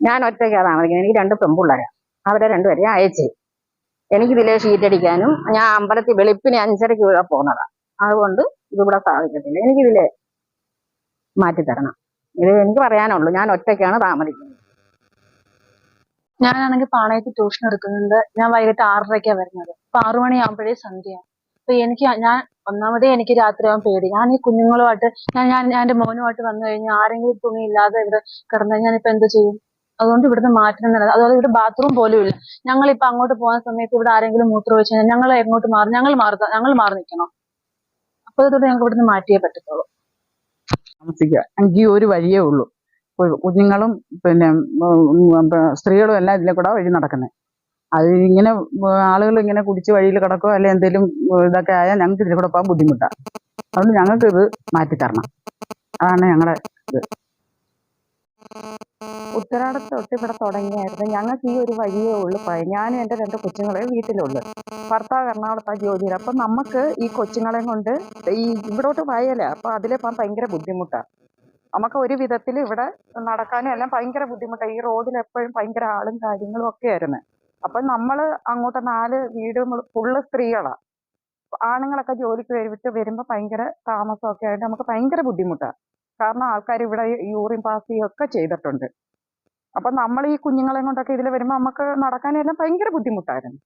ഞാൻ ഒറ്റയ്ക്കാണ് താമസിക്കുന്നത്. എനിക്ക് രണ്ട് പെൺപിള്ളേരാ. അവരെ രണ്ടുപേരെയും എനിക്ക് എനിക്കിതിലെ ഷീറ്റ് അടിക്കാനും ഞാൻ അമ്പലത്തിൽ വെളുപ്പിന് അഞ്ചരയ്ക്ക് ഇവിടെ പോകുന്നതാണ് അതുകൊണ്ട് ഇതിവിടെ സാധിക്കത്തില്ല. എനിക്കിതിലെ മാറ്റി തരണം. ഇത് എനിക്ക് പറയാനുള്ളൂ. ഞാൻ ഒറ്റയ്ക്കാണ് താമസിക്കുന്നത്. ഞാനാണെങ്കിൽ പാളയത്ത് ട്യൂഷൻ എടുക്കുന്നുണ്ട്. ഞാൻ വൈകിട്ട് ആറരയ്ക്കാണ് വരുന്നത്. അപ്പൊ ആറു മണിയാകുമ്പോഴേ സന്ധ്യയാണ് അപ്പൊ എനിക്ക് ഞാൻ ഒന്നാമതേ എനിക്ക് രാത്രിയാവാൻ പേടി. ഞാൻ ഈ കുഞ്ഞുങ്ങളുമായിട്ട് ഞാൻ ഞാൻ ഞാൻ എന്റെ മോനുമായിട്ട് വന്നു കഴിഞ്ഞാൽ ആരെങ്കിലും തുണിയില്ലാതെ ഇവിടെ കിടന്നാൽ ഇപ്പൊ എന്ത് ചെയ്യും? അതുകൊണ്ട് ഇവിടുന്ന് മാറ്റണം എന്നുള്ളത് അതുപോലെ ഇവിടെ ബാത്റൂം പോലും ഇല്ല. ഞങ്ങൾ ഇപ്പൊ അങ്ങോട്ട് പോകുന്ന സമയത്ത് ഇവിടെ ആരെങ്കിലും മൂത്രം ഒഴിച്ചു കഴിഞ്ഞാൽ ഞങ്ങൾ എങ്ങോട്ട് മാറി? ഞങ്ങൾ മാറി ഞങ്ങൾ മാറി നിൽക്കണം? അപ്പൊ ഇതോടെ ഞങ്ങൾക്ക് ഇവിടുന്ന് മാറ്റിയേ പറ്റത്തുള്ളൂ. താമസിക്കുക. എനിക്ക് ഒരു വഴിയേ ഉള്ളൂ. കുഞ്ഞുങ്ങളും പിന്നെ സ്ത്രീകളും എല്ലാം ഇതിലെ കൂടെ വഴി നടക്കുന്നത് അത് ഇങ്ങനെ ആളുകൾ ഇങ്ങനെ കുടിച്ച് വഴിയിൽ കിടക്കോ അല്ലെ എന്തെങ്കിലും ഇതൊക്കെ ആയാൽ ഞങ്ങൾക്ക് ഇതിലെ കൂടെ പോകാൻ ബുദ്ധിമുട്ടാണ് അതുകൊണ്ട് ഞങ്ങൾക്ക് ഇത് മാറ്റി തരണം അതാണ് ഞങ്ങളുടെ ഉത്തരാടത്ത് തൊട്ട് ഇവിടെ തുടങ്ങിയായിരുന്നു. ഞങ്ങൾക്ക് ഈ ഒരു വഴിയേ ഉള്ളൂ പ- ഞാനും എന്റെ രണ്ട് കൊച്ചുങ്ങളെ വീട്ടിലുള്ളു. ഭർത്താവ് എറണാകുളത്താണ് ജോലിയിൽ അപ്പം നമുക്ക് ഈ കൊച്ചുങ്ങളെ കൊണ്ട് ഈ ഇവിടോട്ട് വയല അപ്പൊ അതിലെ പോകാൻ ഭയങ്കര ബുദ്ധിമുട്ടാണ് നമുക്ക് ഒരു വിധത്തിൽ ഇവിടെ നടക്കാനും എല്ലാം ഭയങ്കര ബുദ്ധിമുട്ടാണ് ഈ റോഡിൽ എപ്പോഴും ഭയങ്കര ആളും കാര്യങ്ങളും ഒക്കെ ആയിരുന്നു. അപ്പൊ നമ്മൾ അങ്ങോട്ട് നാല് വീട് ഫുള്ള് സ്ത്രീകളാ. ആണുങ്ങളൊക്കെ ജോലിക്ക് വരുവിട്ട് വരുമ്പോൾ ഭയങ്കര താമസമൊക്കെ ആയിട്ട് നമുക്ക് ഭയങ്കര ബുദ്ധിമുട്ടാണ് കാരണം ആൾക്കാർ ഇവിടെ യൂറിൻ പാസ് ചെയ്യുകയൊക്കെ ചെയ്തിട്ടുണ്ട്. അപ്പൊ നമ്മൾ ഈ കുഞ്ഞുങ്ങളെ കൊണ്ടൊക്കെ ഇതിൽ വരുമ്പോൾ നമുക്ക് നടക്കാനെല്ലാം ഭയങ്കര ബുദ്ധിമുട്ടായിരുന്നു.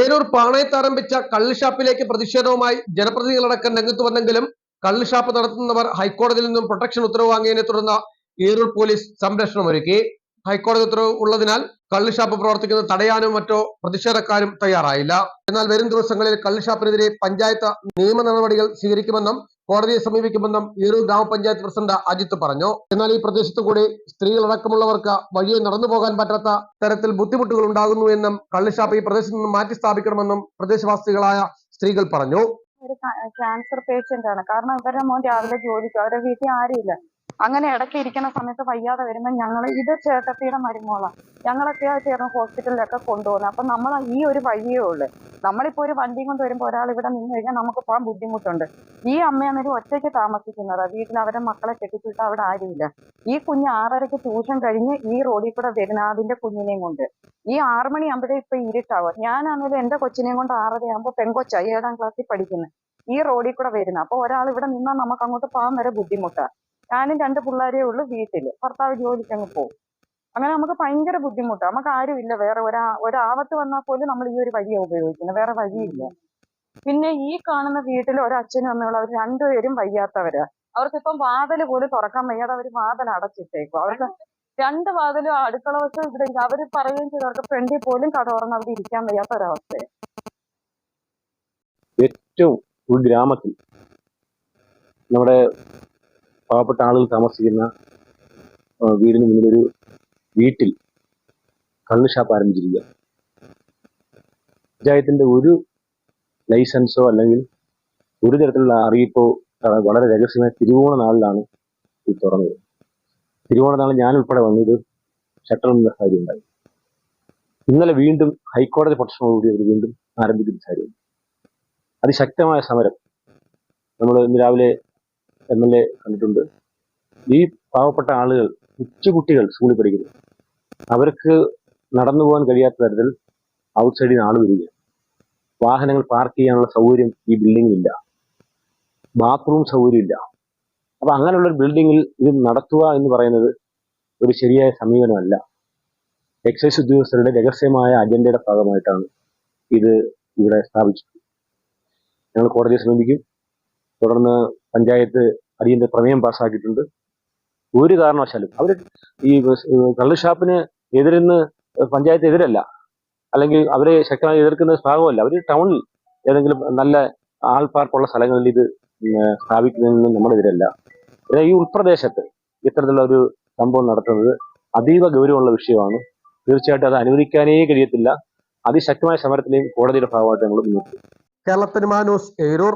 ഏരൂർ പാണയത്ത് ആരംഭിച്ച കള്ള് ഷാപ്പിലേക്ക് പ്രതിഷേധവുമായി ജനപ്രതിനിധികളടക്കം രംഗത്ത് വന്നെങ്കിലും കള്ള് ഷാപ്പ് നടത്തുന്നവർ ഹൈക്കോടതിയിൽ നിന്നും പ്രൊട്ടക്ഷൻ ഉത്തരവ് വാങ്ങിയതിനെ തുടർന്ന് ഏരൂർ പോലീസ് സംരക്ഷണം ഒരുക്കി. ഹൈക്കോടതി ഉത്തരവ് ഉള്ളതിനാൽ കള്ള് ഷാപ്പ് പ്രവർത്തിക്കുന്നത് തടയാനും മറ്റോ പ്രതിഷേധക്കാരും തയ്യാറായില്ല. എന്നാൽ വരും ദിവസങ്ങളിൽ കള്ള് ഷാപ്പിനെതിരെ പഞ്ചായത്ത് നിയമ നടപടികൾ സ്വീകരിക്കുമെന്നും കോടതിയെ സമീപിക്കുമെന്നും ഏരൂർ ഗ്രാമപഞ്ചായത്ത് പ്രസിഡന്റ് അജിത്ത് പറഞ്ഞു. എന്നാൽ ഈ പ്രദേശത്ത് കൂടി സ്ത്രീകളടക്കമുള്ളവർക്ക് വഴിയെ നടന്നു പോകാൻ പറ്റാത്ത തരത്തിൽ ബുദ്ധിമുട്ടുകൾ ഉണ്ടാകുന്നു എന്നും കള്ളുഷാപ്പ് ഈ പ്രദേശത്ത് നിന്ന് മാറ്റി സ്ഥാപിക്കണമെന്നും പ്രദേശവാസികളായ സ്ത്രീകൾ പറഞ്ഞു. ഒരു ക്യാൻസർ പേഷ്യന്റ് ആണ്. കാരണം ഇവരുടെ മോൻ രാവിലെ ജോലിക്ക് അവരുടെ വീട്ടിൽ ആരുമില്ല. അങ്ങനെ ഇടയ്ക്ക് ഇരിക്കുന്ന സമയത്ത് വയ്യാതെ വരുമ്പോൾ ഞങ്ങൾ ഇത് ചേട്ടത്തിയുടെ മരുമോളാണ് ഞങ്ങളൊക്കെ ചേർന്ന് ഹോസ്പിറ്റലിലൊക്കെ കൊണ്ടുപോകുന്നത് അപ്പം നമ്മൾ ഈ ഒരു വഴിയേ ഉള്ളു. നമ്മളിപ്പോ ഒരു വണ്ടിയും കൊണ്ട് വരുമ്പോൾ ഒരാൾ ഇവിടെ നിന്ന് കഴിഞ്ഞാൽ നമുക്ക് പോകാൻ ബുദ്ധിമുട്ടുണ്ട്. ഈ അമ്മയാണെങ്കിൽ ഒറ്റയ്ക്ക് താമസിക്കുന്നതാ. വീട്ടിൽ അവരെ മക്കളെ കെട്ടിച്ചിട്ട് അവിടെ ആരുമില്ല. ഈ കുഞ്ഞ് ആറരയ്ക്ക് ട്യൂഷൻ കഴിഞ്ഞ് ഈ റോഡിൽ കൂടെ വരുന്ന അതിന്റെ കുഞ്ഞിനെയും കൊണ്ട്. ഈ ആറു മണിയാകുമ്പോഴേ ഇപ്പൊ ഇരുട്ടാവുക ഞാനാണെങ്കിലും എന്റെ കൊച്ചിനെയും കൊണ്ട് ആറര പെൺകൊച്ച ഏഴാം ക്ലാസ്സിൽ പഠിക്കുന്നത് ഈ റോഡിൽ കൂടെ വരുന്ന. അപ്പൊ ഒരാൾ ഇവിടെ നിന്നാൽ നമുക്ക് അങ്ങോട്ട് പോകാൻ വരെ ബുദ്ധിമുട്ടാ. ഞാനും രണ്ട് പിള്ളേരേ ഉള്ളൂ വീട്ടിൽ. ഭർത്താവ് ജോലിക്ക് അങ്ങ് പോകും. അങ്ങനെ നമുക്ക് ഭയങ്കര ബുദ്ധിമുട്ടാണ് നമുക്ക് ആരുമില്ല. വേറെ ഒരാ ഒരാപത്ത് വന്നാൽ പോലും നമ്മൾ ഈ ഒരു വഴിയാണ് ഉപയോഗിക്കുന്നത്. വേറെ വഴിയില്ല. പിന്നെ ഈ കാണുന്ന വീട്ടിൽ ഒരച്ഛനും അമ്മയുള്ള അവർ രണ്ടുപേരും വയ്യാത്തവരാ. അവർക്കിപ്പം വാതിൽ പോലും തുറക്കാൻ വയ്യാതെ അവർ വാതിൽ അടച്ചിട്ടേക്കും. അവർക്ക് രണ്ട് വാതിലും അടുക്കള വശം ഇവിടെ അവർ പറയുകയും ചെയ്തു അവർക്ക് ഫ്രണ്ടിൽ പോലും കട തുറന്ന് അവിടെ ഇരിക്കാൻ വയ്യാത്ത ഒരവസ്ഥയാണ് ഏറ്റവും ഒരു ഗ്രാമത്തിൽ നമ്മുടെ പാവപ്പെട്ട ആളുകൾ താമസിക്കുന്ന വീടിന് വീടിന് മുന്നിലൊരു വീട്ടിൽ കള്ള് ഷാപ്പ് ആരംഭിച്ചിരിക്കുക. പഞ്ചായത്തിന്റെ ഒരു ലൈസൻസോ അല്ലെങ്കിൽ ഒരു തരത്തിലുള്ള അറിയിപ്പോ വളരെ രഹസ്യമായ തിരുവോണ നാളിലാണ് ഇത് തുറന്നത്. തിരുവോണ നാളിൽ ഞാൻ വന്നത് വന്നത് ഷട്ടറിന്റെ കാര്യം ഉണ്ടായി ഇന്നലെ വീണ്ടും ഹൈക്കോടതി പ്രൊട്ടക്ഷനോടുകൂടി അവർ വീണ്ടും ആരംഭിക്കുന്ന കാര്യം അതിശക്തമായ സമരം നമ്മൾ ഇന്ന് രാവിലെ എം എൽ എ കണ്ടിട്ടുണ്ട്. ഈ പാവപ്പെട്ട ആളുകൾ കൊച്ചുകുട്ടികൾ സ്കൂളിൽ പഠിക്കുന്നു. അവർക്ക് നടന്നു പോകാൻ കഴിയാത്ത തരത്തിൽ ഔട്ട്സൈഡിൽ നിന്ന് ആൾ വരിക വാഹനങ്ങൾ പാർക്ക് ചെയ്യാനുള്ള സൗകര്യം ഈ ബിൽഡിങ്ങിലില്ല ബാത്റൂം സൗകര്യമില്ല. അപ്പൊ അങ്ങനെയുള്ള ഒരു ബിൽഡിങ്ങിൽ ഇത് നടത്തുക എന്ന് പറയുന്നത് ഒരു ശരിയായ സമീപനമല്ല. എക്സൈസ് ഉദ്യോഗസ്ഥരുടെ രഹസ്യമായ അജണ്ടയുടെ ഭാഗമായിട്ടാണ് ഇത് ഇവിടെ സ്ഥാപിച്ചത്. ഞങ്ങൾ കോടതിയെ സമീപിക്കും. തുടർന്ന് പഞ്ചായത്ത് അടിയന്തര പ്രമേയം പാസ്സാക്കിയിട്ടുണ്ട്. ഒരു കാരണവശാലും അവർ ഈ കള്ളുഷാപ്പിന് എതിരെന്ന് പഞ്ചായത്ത് എതിരല്ല. അല്ലെങ്കിൽ അവരെ ശക്തമായി എതിർക്കുന്ന ഭാഗമല്ല. അവർ ടൗണിൽ ഏതെങ്കിലും നല്ല ആൾപ്പാർപ്പുള്ള സ്ഥലങ്ങളിൽ ഇത് സ്ഥാപിക്കുന്നതിന് നമ്മളെതിരല്ല ഈ ഉൾപ്രദേശത്ത് ഇത്തരത്തിലുള്ള ഒരു സംഭവം നടത്തുന്നത് അതീവ ഗൗരവമുള്ള വിഷയമാണ്. തീർച്ചയായിട്ടും അത് അനുവദിക്കാനേ കഴിയത്തില്ല. അതിശക്തമായ സമരത്തിലെയും കോടതിയുടെ ഭാഗമായിട്ട് നമ്മൾ മുന്നോട്ട് കേരളത്തിന് മാനൂസ് ഏരൂർ.